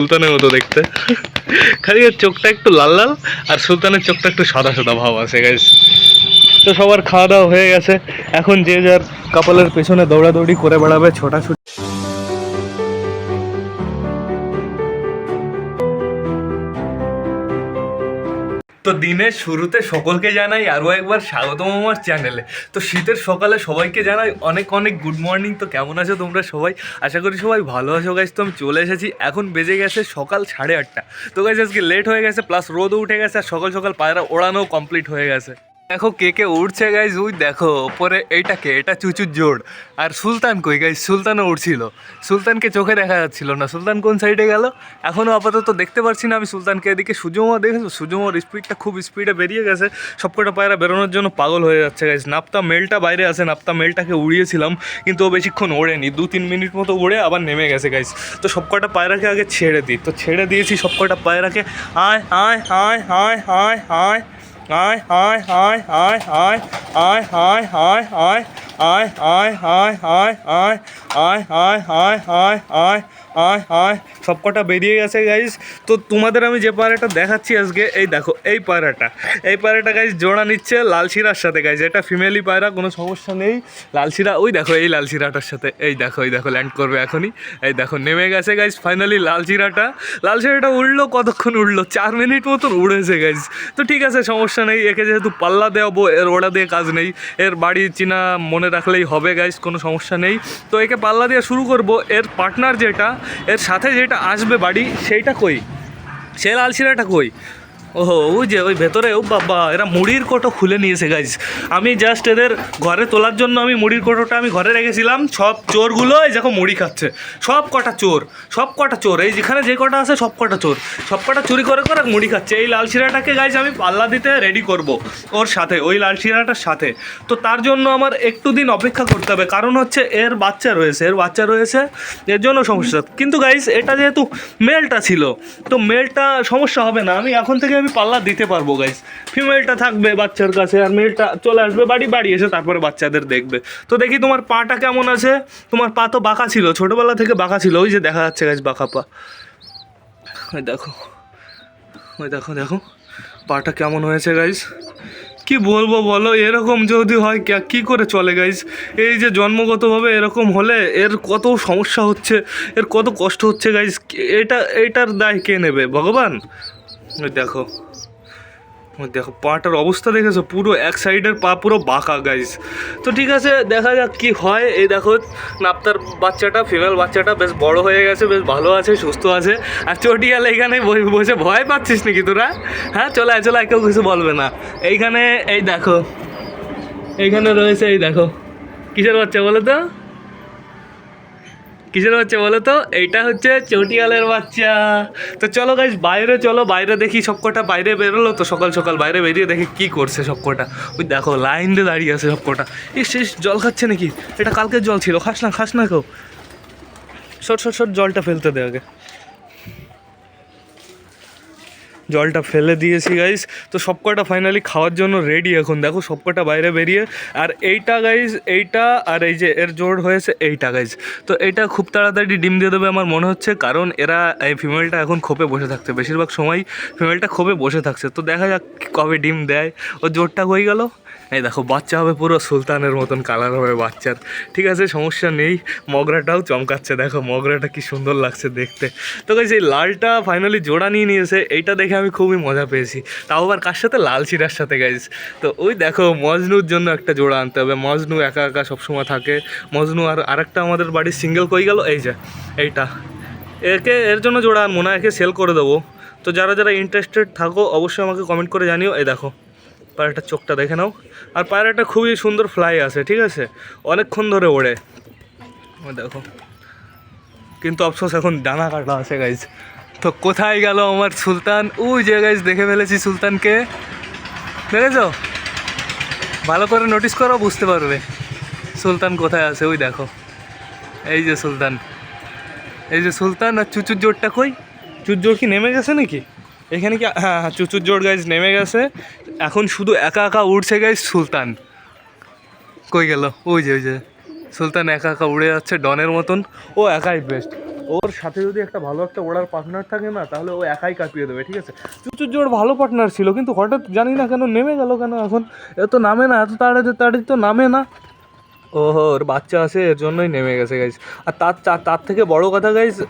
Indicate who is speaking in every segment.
Speaker 1: সুলতানের মতো দেখতে। খালি ওর চোখটা একটু লাল লাল, আর সুলতানের চোখটা একটু সাদা সাদা ভাব আছে গাইস তো সবার খাওয়া দাওয়া হয়ে গেছে। এখন যে যার কাপালের পেছনে দৌড়াদৌড়ি করে বেড়াবে, ছোটাছুটি তো দিনের শুরুতে সকলকে জানাই আরও একবার স্বাগতম আমার চ্যানেলে। তো শীতের সকালে সবাইকে জানাই অনেক অনেক গুড মর্নিং তো কেমন আছো তোমরা সবাই? আশা করি সবাই ভালো আছো গাইজ তো আমি চলে এসেছি। এখন বেজে গেছে সকাল সাড়ে আটটা। তো গাইজ আজকে লেট হয়ে গেছে প্লাস রোদও উঠে গেছে, আর সকাল সকাল পায়রা ওড়ানো কমপ্লিট হয়ে গেছে। দেখো কে কে উঠছে গাইজ উই দেখো, ওপরে এইটাকে এটা চুচুর জোড় আর সুলতান কই গাইজ সুলতানও উঠছিল সুলতানকে চোখে দেখা যাচ্ছিল না। সুলতান কোন সাইডে গেল? এখনও আপাতত দেখতে পারছি না আমি সুলতানকে। এদিকে সূর্যমা দেখেছ? সূর্যমার স্পিডটা খুব স্পিডে বেরিয়ে গেছে। সবকটা পায়রা বেরোনোর জন্য পাগল হয়ে যাচ্ছে গাইজ নাপ্তা মেলটা বাইরে আছে। নাপ্তা মেলটাকে উড়িয়েছিলাম, কিন্তু ও বেশিক্ষণ ওড়েনি। দু তিন মিনিট মতো উড়ে আবার নেমে গেছে গাইজ তো সবকটা পায়রাকে আগে ছেড়ে দিই। তো ছেড়ে দিয়েছি সবকটা পায়রাকে। আয় আয় আয় আয় আয় আয়। hi hi hi hi hi hi hi hi high. আয় আয় আয় আয় আয় আয় আয় আয় আয় আয় আয় আয় সবকটা বেরিয়ে গেছে গাইজ তো তোমাদের আমি যে পায়রাটা দেখাচ্ছি আজকে এই দেখো এই পায়রাটা এই পায়রাটা গাইজ জোড়া নিচ্ছে লালশিরার সাথে গাইজ এটা ফিমেলি পায়রা কোনো সমস্যা নেই লালশিরা ওই দেখো এই লালশিরাটার সাথে এই দেখো এই দেখো ল্যান্ড করবে এখনই এই দেখো নেমে গেছে গাইজ ফাইনালি লালশিরাটা লালশিরাটা উড়লো কতক্ষণ উড়লো চার মিনিট মতন উড়েছে গাইজ তো ঠিক আছে সমস্যা নেই একে যেহেতু পাল্লা দেওয়াবো এর ওড়া দিয়ে কাজ নেই এর বাড়ি চিনা মনে রাখলেই হবে গাইস কোনো সমস্যা নেই। তো একে পাল্লা দিয়ে শুরু করব। এর পার্টনার যেটা, এর সাথে যেটা আসবে বাড়ি, সেইটা কই? সে লাল শিরাটা কই? ওহো, ওই যে ওই ভেতরে, ও বাবা, এরা মুড়ির কোটো খুলে নিয়েছে গাইজ আমি জাস্ট এদের ঘরে তোলার জন্য আমি মুড়ির কোটোটা আমি ঘরে রেখেছিলাম। সব চোরগুলো এই দেখো মুড়ি খাচ্ছে। সব কটা চোর, সব কটা চোর, এই যেখানে যে কটা আছে সব কটা চোর। সব কটা চুরি করে করে মুড়ি খাচ্ছে। এই লাল শিরাটাকে গাইজ আমি পাল্লা দিতে রেডি করব ওর সাথে, ওই লাল শিরাটার সাথে। তো তার জন্য আমার একটু দিন অপেক্ষা করতে হবে। কারণ হচ্ছে এর বাচ্চা রয়েছে, এর বাচ্চা রয়েছে, এর জন্য সমস্যা। কিন্তু গাইজ এটা যেহেতু মেলটা ছিল, তো মেলটা সমস্যা হবে না। আমি এখন থেকে আমি পাল্লা দিতে পারব গাইস ফিমেলটা থাকবে বাচ্চার কাছে আর মেলটা চলে আসবে বাড়ি বাড়ি এসে তারপরে বাচ্চাদের দেখবে। তো দেখি তোমার পাটা কেমন আছে? তোমার পা তো বাঁকা ছিল, ছোটোবেলা থেকে বাঁকা ছিল। ওই যে দেখা যাচ্ছে গাছ বাঁকা পা। ওই দেখো ওই দেখো দেখো, পাটা কেমন হয়েছে গাইস কি বলব বলো, এরকম যদি হয়, কে- করে চলে গাইজ এই যে জন্মগতভাবে এরকম হলে এর কত সমস্যা হচ্ছে, এর কত কষ্ট হচ্ছে গাইজ এটা, এটার দায় কে নেবে, ভগবান? দেখো। দেখো পাটার অবস্থা দেখেছ? পুরো এক সাইডের পা পুরো বাঁকা গাইজ তো ঠিক আছে দেখা যাক কি হয়। এই দেখো নাপ্তার বাচ্চাটা ফিমেল বাচ্চাটা বেশ বড় হয়ে গেছে বেশ ভালো আছে সুস্থ আছে। আর চটিয়াল এইখানে বসে- বসে ভয় পাচ্ছিস নাকি তোরা? হ্যাঁ চলে আয় চলে আয়, কেউ কিছু বলবে না। এইখানে এই দেখো। এইখানে রয়েছে এই দেখো। কিসের বাচ্চা বলো তো? কিসের বাচ্চা বলো তো? এইটা হচ্ছে চটিয়ালের বাচ্চা। তো চলো গাইজ বাইরে চলো, বাইরে দেখি সবকটা বাইরে বেরোলো তো সকাল সকাল বাইরে বেরিয়ে দেখি কি করছে সবকটা ওই দেখো লাইন দিয়ে দাঁড়িয়ে আছে সবকটা এই শেষ জল খাচ্ছে নাকি? এটা কালকের জল ছিল, খাস না খাস না কেউ। শট শট শট জলটা ফেলতে দে আগে। জলটা ফেলে দিয়েছি গাইস তো সবকটা ফাইনালি খাওয়ার জন্য রেডি এখন। দেখো সবকটা বাইরে বেরিয়ে। আর এইটা গাইজ এইটা আর এই যে এর জোর হয়েছে এইটা গাইজ তো এটা খুব তাড়াতাড়ি ডিম দিয়ে দেবে আমার মনে হচ্ছে, কারণ এরা, এই ফিমেলটা এখন খোপে বসে থাকছে। বেশিরভাগ সময় ফিমেলটা খোপে বসে থাকছে। তো দেখা যাক কবে ডিম দেয়। ও জোরটা হয়ে গেল। এই দেখো, বাচ্চা হবে পুরো সুলতানের মতন কালার হবে বাচ্চার। ঠিক আছে, সমস্যা নেই। মগরাটাও চমকাচ্ছে, দেখো, মগরাটা কি সুন্দর লাগছে দেখতে। তো গাইজ এই লালটা ফাইনালি জোড়া নিয়ে নিয়েছে, এইটা দেখে আমি খুবই মজা পেয়েছি। তাও আবার কার সাথে? লাল চিরার সাথে গাইজ তো ওই দেখো, মজনুর জন্য একটা জোড়া আনতে হবে। মজনু একা একা সবসময় থাকে। মজনু আর আরেকটা আমাদের বাড়ির সিঙ্গেল কই গেল? এই যে, এইটা। একে, এর জন্য জোড়া আনব না, একে সেল করে দেবো। তো যারা যারা ইন্টারেস্টেড থাকো, অবশ্যই আমাকে কমেন্ট করে জানিও। এই দেখো পায়রাটার চোখটা দেখে নাও। আর পায়রাটা খুবই সুন্দর ফ্লাই আছে, ঠিক আছে? অনেকক্ষণ ধরে ওড়ে। দেখো। কিন্তু অফসোস, এখন ডানা কাটা আছে গাইজ তো কোথায় গেল আমার সুলতান? ওই যে গাইজ দেখে ফেলেছি সুলতানকে। দেখেছ? ভালো করে নোটিস করো, বুঝতে পারবে। সুলতান কোথায় আছে? ওই দেখো। এই যে সুলতান। এই যে সুলতান, আর চুচুর জোরটা কই? চুচুর জোর কি নেমে গেছে নাকি? এখানে কি? হ্যাঁ হ্যাঁ চুচুর জোর গাইজ নেমে গেছে। এখন শুধু একা একা উড়ছে গাই সুলতান। কই গেল? ওই যে ওই যে। সুলতান একা একা উড়ে যাচ্ছে ডনের মতন। ও একাই বেস্ট ওর সাথে যদি একটা ভালো একটা ওড়ার পার্টনার থাকে না, তাহলে ও একাই কাঁপিয়ে দেবে, ঠিক আছে? চুচুর জোর ভালো পার্টনার ছিল, কিন্তু হঠাৎ জানি না কেন নেমে গেল কেন এখন। এত নামে না, এত তাড়াতাড়ি তো নামে না। ওহো, ওর বাচ্চা আছে, এর জন্যই নেমে গেছে গাইজ আর তার তার- তার থেকে বড় কথা গাইজ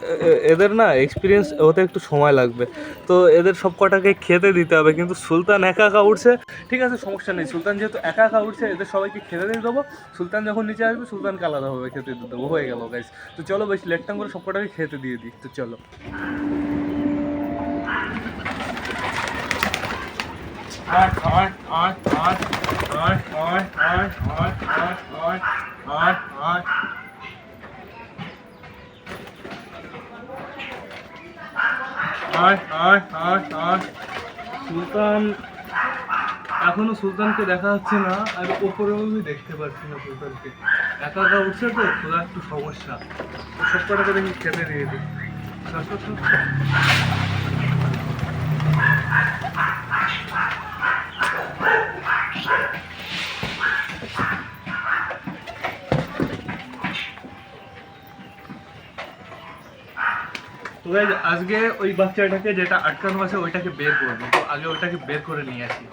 Speaker 1: এদের না এক্সপিরিয়েন্স হতে একটু সময় লাগবে। তো এদের সব কটাকে খেতে দিতে হবে, কিন্তু সুলতান একা একা উঠছে, ঠিক আছে, সমস্যা নেই। সুলতান যেহেতু একা একা উঠছে, এদের সবাইকে খেতে দিয়ে দেবো। সুলতান যখন নিচে আসবে, সুলতানকে আলাদাভাবে খেতে দিয়ে দেবো। হয়ে গেল গাইজ তো চলো, বেশ লেটটাং করে সব কটাকে খেতে দিয়ে দিই। তো চলো। সুলতান, এখনও সুলতানকে দেখা যাচ্ছে না, আর ওপরেও আমি দেখতে পাচ্ছি না সুলতানকে। একা একা উঠছে তো তোরা একটু সমস্যা। সব কটাকে দেখি খেতে দিয়ে দিই সর, সর, সর। তো guys, আজকে ওই বাচ্চাটাকে যেটা আটকানো আছে, ওইটাকে বের করব। আগে ওইটাকে বের করে নিয়ে আসি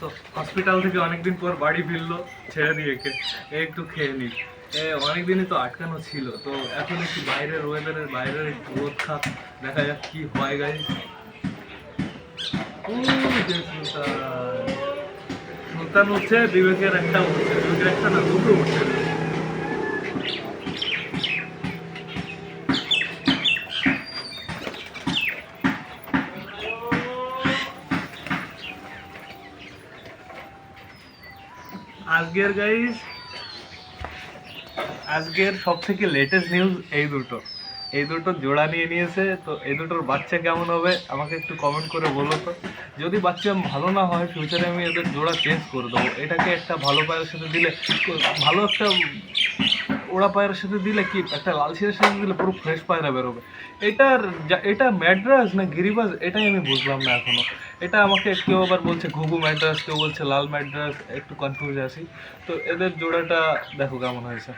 Speaker 1: তো হসপিটাল থেকে অনেকদিন পর বাড়ি ফিরলো, ছেড়ে দিয়ে একটু খেয়ে নি এ, অনেকদিনই তো আটকানো ছিল, তো এখন একটু বাইরের ওয়েদারের বাইরের রোদ খাপ দেখা যাক কি হয় গাই সুলতান। উঠছে বিবেকের একটা উঠছে বিবেকের একটা না, দুটো উঠছে আজকের গাইজ আজকের সব থেকে লেটেস্ট নিউজ এই দুটো। এই দুটো জোড়া নিয়ে নিয়েছে, তো এই দুটোর বাচ্চা কেমন হবে আমাকে একটু কমেন্ট করে বলো তো। যদি বাচ্চা ভালো না হয় ফিউচারে আমি এদের জোড়া চেঞ্জ করে দেবো। এটাকে একটা ভালো পায়ের সাথে দিলে, ভালো একটা ওড়া পায়ের সাথে দিলে কি? একটা লাল শিরের সাথে দিলে পুরো ফ্রেশ পায়রা বেরোবে। এটার এটা ম্যাড্রাস না গিরিবাস? এটাই আমি বুঝলাম না এখনও এটা আমাকে কেউ আবার বলছে ঘুঘু ম্যাড্রাস, কেউ বলছে লাল ম্যাড্রাস, একটু কনফিউজ আছি। তো এদের জোড়াটা দেখো কেমন হয়েছে।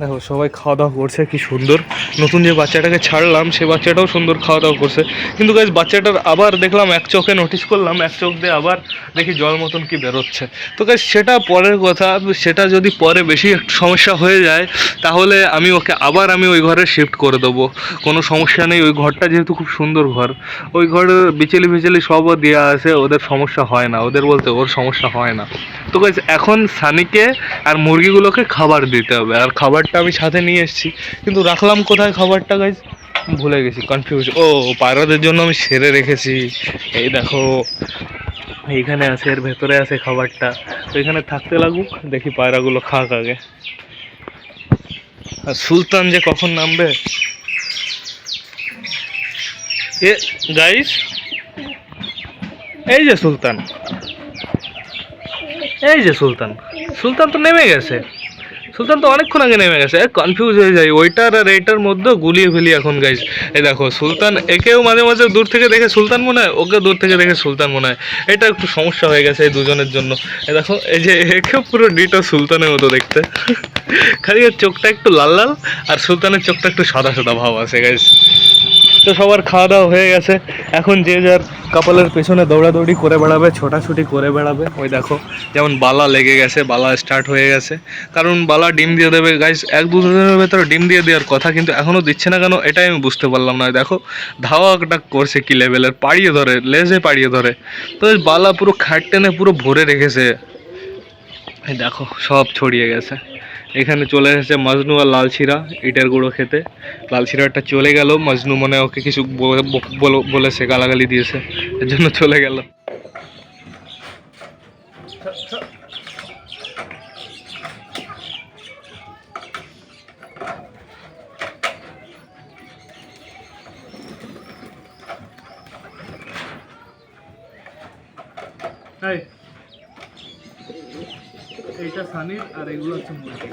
Speaker 1: দেখো, সবাই খাওয়া দাওয়া করছে, কি সুন্দর। নতুন যে বাচ্চাটাকে ছাড়লাম, সে বাচ্চাটাও সুন্দর খাওয়া দাওয়া করছে। কিন্তু গাইজ বাচ্চাটার আবার দেখলাম এক চোখে নোটিস করলাম, এক চোখ দিয়ে আবার দেখি জল মতন কি বেরোচ্ছে। তো গাইজ সেটা পরের কথা, সেটা যদি পরে বেশি একটু সমস্যা হয়ে যায়, তাহলে আমি ওকে আবার আমি ওই ঘরে শিফট করে দেবো। কোনো সমস্যা নেই, ওই ঘরটা যেহেতু খুব সুন্দর ঘর, ওই ঘরে বিচেলি ফিচেলি সবও দেওয়া আছে, ওদের সমস্যা হয় না, ওদের বলতে ওর সমস্যা হয় না। তো গাইজ এখন সানিকে আর মুরগিগুলোকে খাবার দিতে হবে, আর খাবারটা আমি সাথে নিয়ে এসেছি। কিন্তু রাখলাম কোথায় খাবারটা গাইজ ভুলে গেছি কনফিউজ ও, পায়রাদের জন্য আমি সেরে রেখেছি। এই দেখো, এইখানে আছে, এর ভেতরে আছে খাবারটা। তো এখানে থাকতে লাগুক, দেখি পায়রাগুলো খাক আগে। আর সুলতান যে কখন নামবে? এ গাইস এই যে সুলতান। এই যে সুলতান। সুলতান তো নেমে গেছে। সুলতান তো অনেকক্ষণ আগে নেমে গেছে। কনফিউজ হয়ে যায় ওইটার আর এইটার মধ্যে গুলিয়ে ফেলি এখন গাইজ এই দেখো, সুলতান একেও মাঝে মাঝে দূর থেকে দেখে সুলতান মনে হয় ওকে দূর থেকে দেখে সুলতান মনে হয়। এটা একটু সমস্যা হয়ে গেছে এই দুজনের জন্য। এই দেখো, এই যে একেও পুরো ডিটো সুলতানের মতো দেখতে। খালি এর চোখটা একটু লাল লাল আর সুলতানের চোখটা একটু সাদা সাদা ভাব আছে গাইজ তো সবার খাওয়া দাওয়া হয়ে গেছে। এখন যে যার কাপালের পেছনে দৌড়াদৌড়ি করে বেড়াবে, ছোটাছুটি করে বেড়াবে। ওই দেখো, যেমন বালা লেগে গেছে, বালা স্টার্ট হয়ে গেছে। কারণ বালা ডিম দিয়ে দেবে গাইস এক দু দিনের ভেতরে ডিম দিয়ে দেওয়ার কথা, কিন্তু এখনও দিচ্ছে না কেন, এটাই আমি বুঝতে পারলাম না। দেখো, ধাওয়াটা করছে কি লেভেলের পাড়িয়ে ধরে, লেজে পাড়িয়ে ধরে। তো বালা পুরো খাট টেনে পুরো ভরে রেখেছে। দেখো, সব ছড়িয়ে গেছে। এখানে চলে এসেছে মজনু আর লাল ছিরা ইটের গুঁড়ো খেতে। লাল ছিরাটা চলে গেল, মজনু মনে ওকে কিছু বলে- বলে- বলেছে, গালাগালি দিয়েছে, এর জন্য চলে গেল। এইটা সানির আর এগুলো হচ্ছে মুরগি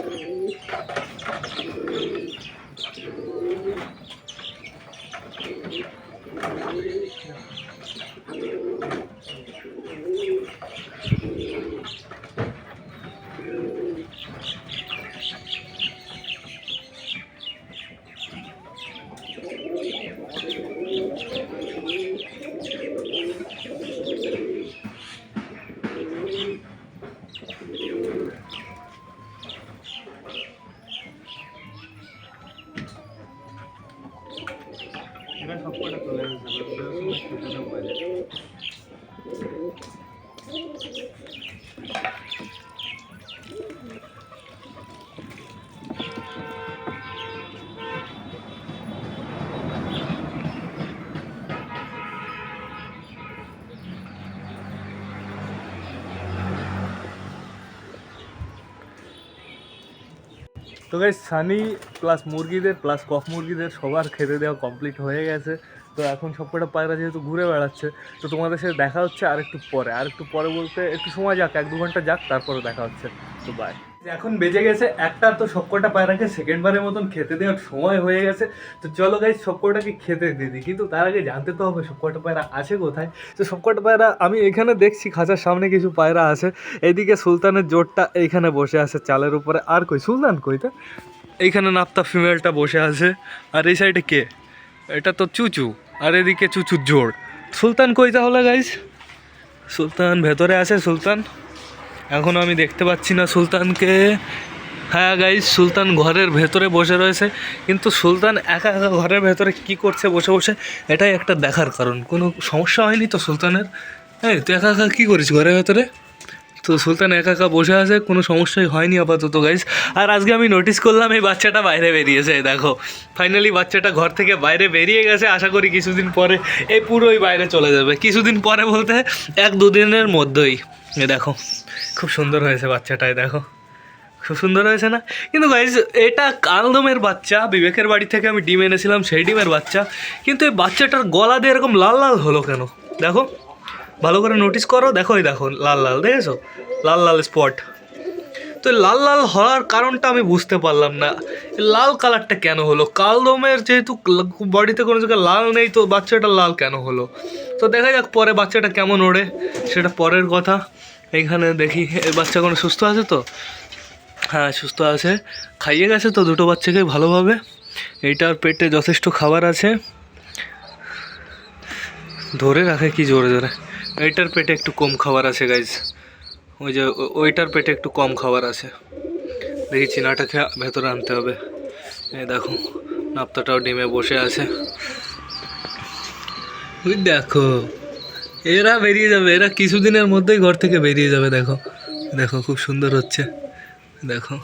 Speaker 1: তো গাই সানি প্লাস মুরগিদের প্লাস কক মুরগিদের সবার খেতে দেওয়া কমপ্লিট হয়ে গেছে। তো এখন সবকটা পায়রা যেহেতু ঘুরে বেড়াচ্ছে, তো তোমাদের সাথে দেখা হচ্ছে আর একটু পরে। আর একটু পরে বলতে একটু সময় যাক, এক দু ঘণ্টা যাক, তারপরে দেখা হচ্ছে। তো বাই এখন বেজে গেছে একটা, তো সবকটা পায়রাকে সেকেন্ড বারের মতন খেতে দেওয়ার সময় হয়ে গেছে। তো চলো গাইজ সবকটাকে খেতে দিয়ে দিই। কিন্তু তার আগে জানতে তো হবে সবকটা পায়রা আছে কোথায়। তো সবকটা পায়রা আমি এখানে দেখছি, খাঁচার সামনে কিছু পায়রা আছে। এদিকে সুলতানের জোরটা এইখানে বসে আছে চালের উপরে। আর কই, সুলতান কইতে এইখানে নাপ্তা ফিমেলটা বসে আছে। আর এই সাইডে কে? এটা তো চুচু। আর এদিকে চুচুর জোর। সুলতান কই তাহলে গাইজ সুলতান ভেতরে আছে, সুলতান। এখনও আমি দেখতে পাচ্ছি না সুলতানকে। হ্যাঁ গাইজ সুলতান ঘরের ভেতরে বসে রয়েছে। কিন্তু সুলতান একা একা ঘরের ভেতরে কি করছে বসে বসে, এটাই একটা দেখার কারণ। কোনো সমস্যা হয়নি তো সুলতানের? হ্যাঁ তুই একা একা কী করিস ঘরের ভেতরে? তো সুলতান একা একা বসে আছে, কোনো সমস্যাই হয়নি আপাতত গাইজ আর আজকে আমি নোটিস করলাম এই বাচ্চাটা বাইরে বেরিয়েছে দেখো। ফাইনালি বাচ্চাটা ঘর থেকে বাইরে বেরিয়ে গেছে, আশা করি কিছুদিন পরে এই পুরোই বাইরে চলে যাবে। কিছুদিন পরে বলতে এক দুদিনের মধ্যেই এ দেখো। খুব সুন্দর হয়েছে বাচ্চাটাই দেখো। খুব সুন্দর হয়েছে না? কিন্তু গাইজ এটা কালদমের বাচ্চা, বিবেকের বাড়ি থেকে আমি ডিম এনেছিলাম, সেই ডিমের বাচ্চা। কিন্তু এই বাচ্চাটার গলা দিয়ে এরকম লাল লাল হলো কেন? দেখো, ভালো করে নোটিস করো দেখো এই দেখো, লাল লাল, দেখেছ? লাল লাল স্পট তো লাল লাল হওয়ার কারণটা আমি বুঝতে পারলাম না। লাল কালারটা কেন হলো? কালদমের যেহেতু বডিতে কোনো জায়গায় লাল নেই, তো বাচ্চাটা লাল কেন হলো? তো দেখা যাক পরে বাচ্চাটা কেমন ওড়ে, সেটা পরের কথা। এইখানে দেখি এই বাচ্চা কোনো সুস্থ আছে তো? হ্যাঁ সুস্থ আছে। খাইয়ে গেছে তো দুটো বাচ্চাকে ভালোভাবে। এইটার পেটে যথেষ্ট খাবার আছে। ধরে রাখে কি জোরে জোরে। এইটার পেটে একটু কম খাবার আছে গাইজ ওই যে ওইটার পেটে একটু কম খাবার আছে। দেখি চিনাটাকে ভেতরে আনতে হবে। এই দেখো, নাপ্তাটাও ডিমে বসে আছে। দেখো এরা বেরিয়ে যাবে, এরা কিছুদিনের মধ্যেই ঘর থেকে বেরিয়ে যাবে, দেখো। দেখো, খুব সুন্দর হচ্ছে। দেখো।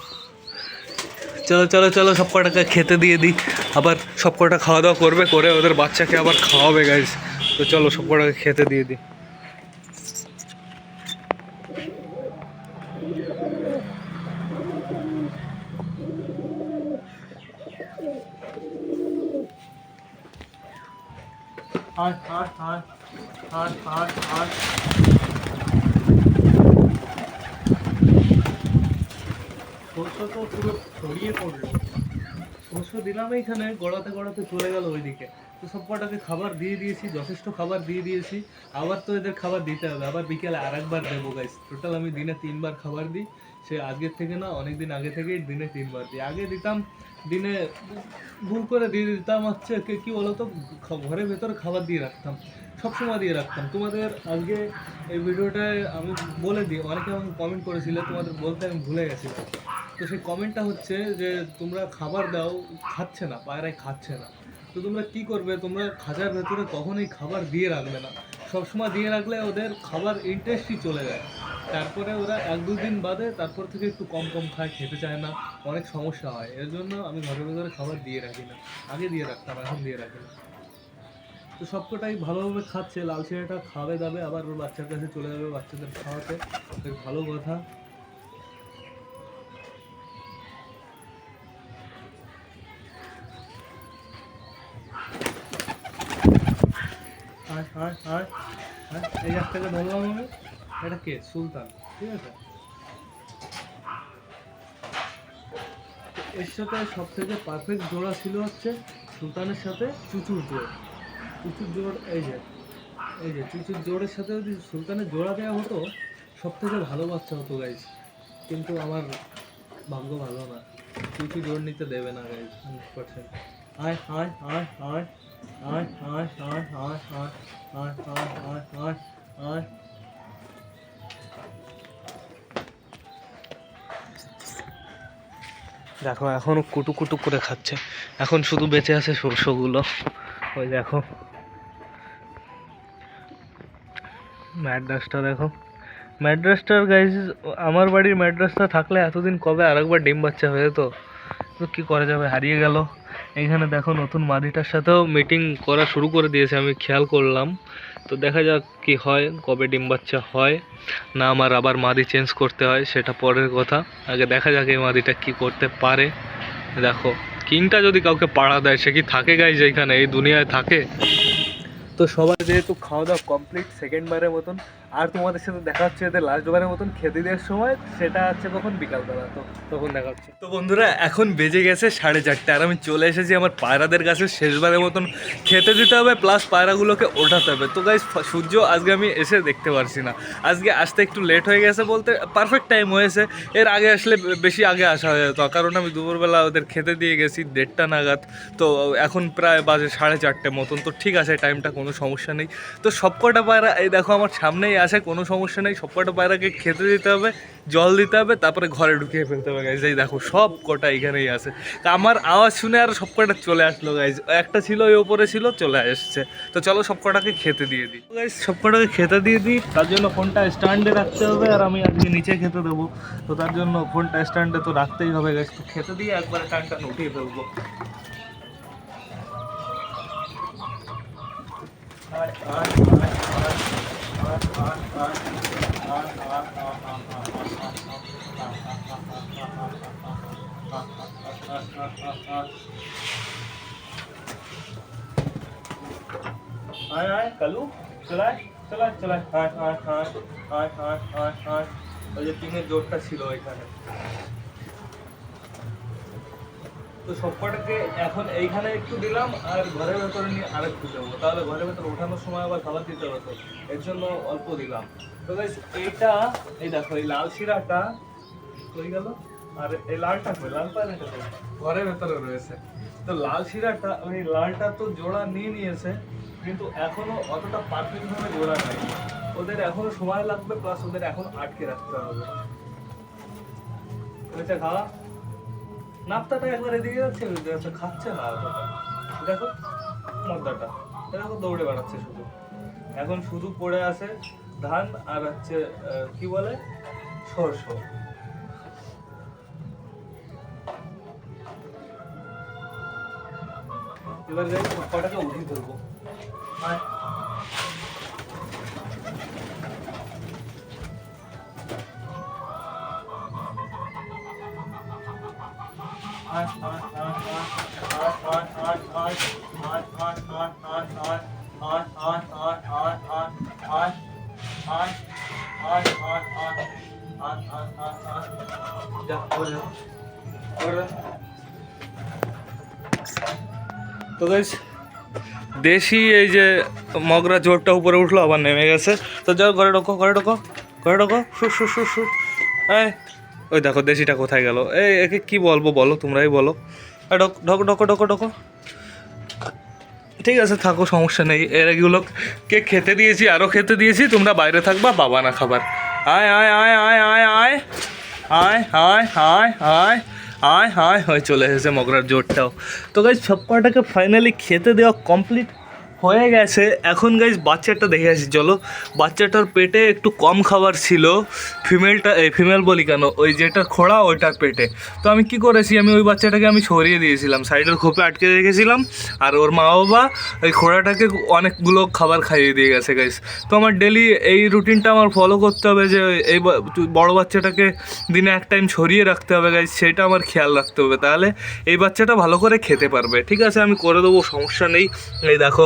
Speaker 1: চলো চলো চলো সব কটাকে খেতে দিয়ে দিই। আবার সব কটা খাওয়া দাওয়া করবে, করে ওদের বাচ্চাকে আবার খাওয়াবে গাইজ তো চলো সব কটাকে খেতে দিয়ে দিই। হাট হাট হাট হাট হাট হাট। তো পুরো ছড়িয়ে পড়ল। শস্য দিলাম এইখানে, গড়াতে গড়াতে চলে গেল ওইদিকে। তো সব কটাকে খাবার দিয়ে দিয়েছি, যথেষ্ট খাবার দিয়ে দিয়েছি। আবার তো এদের খাবার দিতে হবে, আবার বিকেলে আর একবার দেবো গাইস টোটাল আমি দিনে তিনবার খাবার দিই। সে আগের থেকে না অনেক দিন আগে থেকেই দিনে তিনবার দিই। আগে দিতাম, দিনে ভুল করে দিয়ে দিতাম, হচ্ছে কি বলতো ঘরের ভেতরে খাবার দিয়ে রাখতাম। সবসময় দিয়ে রাখতাম। তোমাদের আজকে এই ভিডিওটায় আমি বলে দিই, অনেকে আমাকে কমেন্ট করেছিলে, তোমাদের বলতে আমি ভুলে গেছিলাম। তো সেই কমেন্টটা হচ্ছে যে, তোমরা খাবার দাও, খাচ্ছে না পায়রায় খাচ্ছে না। তো তোমরা কি করবে? তোমরা খাঁচার ভেতরে কখনোই খাবার দিয়ে রাখবে না। সবসময় দিয়ে রাখলে ওদের খাবার ইন্টারেস্টই চলে যায়। তারপরে ওরা এক দুদিন বাদে তারপর থেকে একটু কম কম খায়, খেতে চায় না, অনেক সমস্যা হয়। এর জন্য আমি ঘরের ভেতরে খাবার দিয়ে রাখি না। আগে দিয়ে রাখতাম, এখন দিয়ে রাখি না। তো সবকটাই ভালোভাবে খাচ্ছে, লাল ছেলেটা খাবে দাবে, আবার ওর বাচ্চার কাছে চলে যাবে বাচ্চাদের খাওয়াতে। ভালো কথা। আয় এই একটাকে ধরলাম আমি। এটা কে? সুলতান, ঠিক আছে? এর সাথে সব থেকে পারফেক্ট জোড়া ছিল হচ্ছে সুলতানের সাথে চুচুর জোড়। চুচুর জোড় এই যে এই যে চুচুর জোড়ের সাথে যদি সুলতানের জোড়া দেওয়া হতো সব থেকে ভালো বাচ্চা হতো গাইজ কিন্তু আমার ভাগ্য ভালো না চুচু জোড় নিতে দেবে না গাইজ হান্ড্রেড পার্সেন্ট আয় আয় আয় আয় আয় আয় আয় আয় আয় আয় আয় আয় আয় আয় দেখো এখনও কুটু কুটু করে খাচ্ছে এখন শুধু বেঁচে আছে শস্যগুলো ওই দেখো। ম্যাড্রাসটা দেখো। ম্যাড্রাসটার গাইজ আমার বাড়ির ম্যাড্রাসটা থাকলে এতদিন কবে আরেকবার ডিম বাচ্চা হয়ে যেত? তো কী করা যাবে? হারিয়ে গেল। এখানে দেখো নতুন মাদিটার সাথেও মিটিং করা শুরু করে দিয়েছে, আমি খেয়াল করলাম। তো দেখা যাক কি হয়, কবে ডিম বাচ্চা হয়। না আমার আবার মাদি চেঞ্জ করতে হয়, সেটা পরের কথা। আগে দেখা যাক এই মাদিটা কি করতে পারে। দেখো। কিংটা যদি কাউকে পাড়া দেয়, সে কি থাকে গাই যেখানে এই দুনিয়ায় থাকে? তো সবাই যেহেতু খাওয়া দাওয়া কমপ্লিট সেকেন্ড বারের মতন আর তোমাদের সাথে দেখা হচ্ছে এদের লাস্ট বারের মতন খেতে দেওয়ার সময়, সেটা হচ্ছে কখন? বিকালবেলা, তো তখন দেখা হচ্ছে। তো বন্ধুরা, এখন বেজে গেছে সাড়ে চারটে আর আমি চলে এসেছি আমার পায়রাদের কাছে। শেষবারের মতন খেতে দিতে হবে প্লাস পায়রাগুলোকে ওঠাতে হবে। তো গাইজ সূর্য আজকে আমি এসে দেখতে পারছি না। আজকে আসতে একটু লেট হয়ে গেছে বলতে পারফেক্ট টাইম হয়েছে। এর আগে আসলে বেশি আগে আসা হয়ে যেত কারণ আমি দুপুরবেলা ওদের খেতে দিয়ে গেছি, দেড়টা নাগাদ। তো এখন প্রায় বাজে সাড়ে চারটে মতন। তো ঠিক আছে টাইমটা কোনো সমস্যা নেই। তো সবকটা পায়রা, এই দেখো আমার সামনেই আসে কোনো সমস্যা নেই সবকটা পায়রাকে খেতে দিতে হবে জল দিতে হবে তারপরে ঘরে ঢুকিয়ে ফেলতে হবে গাইজ এই দেখো সব কটা এখানেই আছে। আমার আওয়াজ শুনে আর সবকটা চলে আসলো গাইজ একটা ছিল ওই ওপরে ছিল চলে আসছে। তো চলো সবকটাকে খেতে দিয়ে দিই। গাইজ সবকটাকে খেতে দিয়ে দিই তার জন্য ফোনটা স্ট্যান্ডে রাখতে হবে আর আমি আজকে নিচে খেতে দেবো। তো তার জন্য ফোনটা স্ট্যান্ডে তো রাখতেই হবে গাইজ তো খেতে দিয়ে একবারে টান টান উঠিয়ে ফেলব। আয়, আয়, আয়, আয়, আয়, আয়, आय आय कलू চলায় চলায় চলায় হায় হায় হায় হায় হায় হায় হায় ওই যে টিমের জোরটা ছিল ওইখানে তো সবকটাকে এখন এইখানে একটু দিলাম আর ঘরের ভেতরে নিয়ে আরেকটু দেবো। তাহলে ঘরের ভেতরে ওঠানোর সময় আবার খাবার দিতে হতো এর জন্য অল্প দিলাম। তো গাইস এইটা, এই দেখো, এই লাল শিরাটা কই গেল। আর এই লালটা কই? লাল কই ঘরের ভেতরে রয়েছে। তো লাল শিরাটা ওই লালটা তো জোড়া নিয়ে নিয়েছে, কিন্তু এখনও অতটা পারফেক্ট ভাবে জোড়া নাই ওদের এখনও সময় লাগবে প্লাস ওদের এখন আটকে রাখতে হবে। খাওয়া? নাপ্তাটা একবার এদিকে যাচ্ছে যাচ্ছে, খাচ্ছে না। দেখো মদ্দাটা দেখো দৌড়ে বেড়াচ্ছে শুধু। এখন শুধু পড়ে আছে ধান আর হচ্ছে কি বলে? সরষ। এবার যাই কটাকে উঠিয়ে ধরবো? আয়। তো দেশি এই যে মগরা জোরটা উপরে উঠল, আবার নেমে গেছে। তো যাও, ঘরে ঢোকো ঘরে ঢোকো ঘরে ঢোকো। সু সু সু সু এই ওই দেখো, দেশিটা কোথায় গেল? এই, একে কি বলব বলো, তোমরাই বলো। ঢোক, ঢোকো ঢোকো ঢোকো ঢোকো। ঠিক আছে, থাকো, সমস্যা নেই। এর এগুলোকে খেতে দিয়েছি আরও খেতে দিয়েছি, তোমরা বাইরে থাকবা, বাবা না খাবার। আয় আয় আয় আয় আয় আয়। আয় আয় আয় আয় আয় আয়, হয়ে চলে এসেছে মগরার জোরটাও। তো গাইজ সব কটাকে ফাইনালি খেতে দেওয়া কমপ্লিট হয়ে গেছে। এখন গাইজ বাচ্চাটা দেখে আসি, চলো। বাচ্চাটার পেটে একটু কম খাবার ছিল। ফিমেলটা এই ফিমেল বলি কেন? ওই যেটা খোড়া, ওইটার পেটে। তো আমি কি করেছি, আমি ওই বাচ্চাটাকে আমি সরিয়ে দিয়েছিলাম। সাইডের খোপে আটকে রেখেছিলাম। আর ওর মা বাবা ওই খোড়াটাকে অনেকগুলো খাবার খাইয়ে দিয়ে গেছে গাইজ তো আমার ডেলি এই রুটিনটা আমার ফলো করতে হবে যে, এই বড় বাচ্চাটাকে দিনে এক টাইম সরিয়ে রাখতে হবে গাইজ সেটা আমার খেয়াল রাখতে হবে। তাহলে এই বাচ্চাটা ভালো করে খেতে পারবে। ঠিক আছে, আমি করে দেবো, সমস্যা নেই। এই দেখো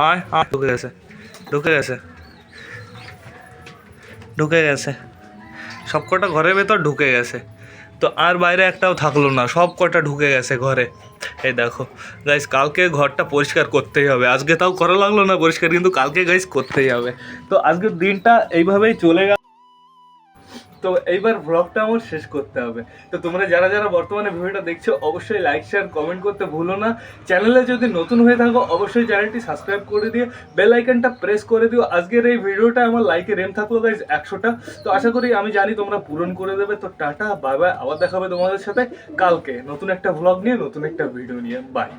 Speaker 1: হায় ঢুকে গেছে ঢুকে গেছে। ঢুকে গেছে। সব ঘরের ভেতর ঢুকে গেছে। তো আর বাইরে একটাও থাকল না, সব কটা ঢুকে গেছে ঘরে। এই দেখো গাইস কালকে ঘরটা পরিষ্কার করতেই হবে। আজকে তাও করা লাগল না পরিষ্কার, কিন্তু কালকে গাইস করতেই হবে। তো আজকের দিনটা এইভাবেই চলে গেল। তো এইবার ব্লগটা আমার শেষ করতে হবে। তো তোমরা যারা যারা বর্তমানে ভিডিওটা দেখছ, অবশ্যই লাইক শেয়ার কমেন্ট করতে ভুলো না। চ্যানেলে যদি নতুন হয়ে থাকো, অবশ্যই চ্যানেলটি সাবস্ক্রাইব করে দিয়ে বেল আইকনটা প্রেস করে দিও। আজকের এই ভিডিওটা আমার লাইকে রেম থাকল গাইজ একশোটা। তো আশা করি আমি জানি তোমরা পূরণ করে দেবে। তো টাটা বাই বাই আবার দেখা হবে তোমাদের সাথে কালকে। নতুন একটা ভ্লগ নিয়ে, নতুন একটা ভিডিও নিয়ে। বাই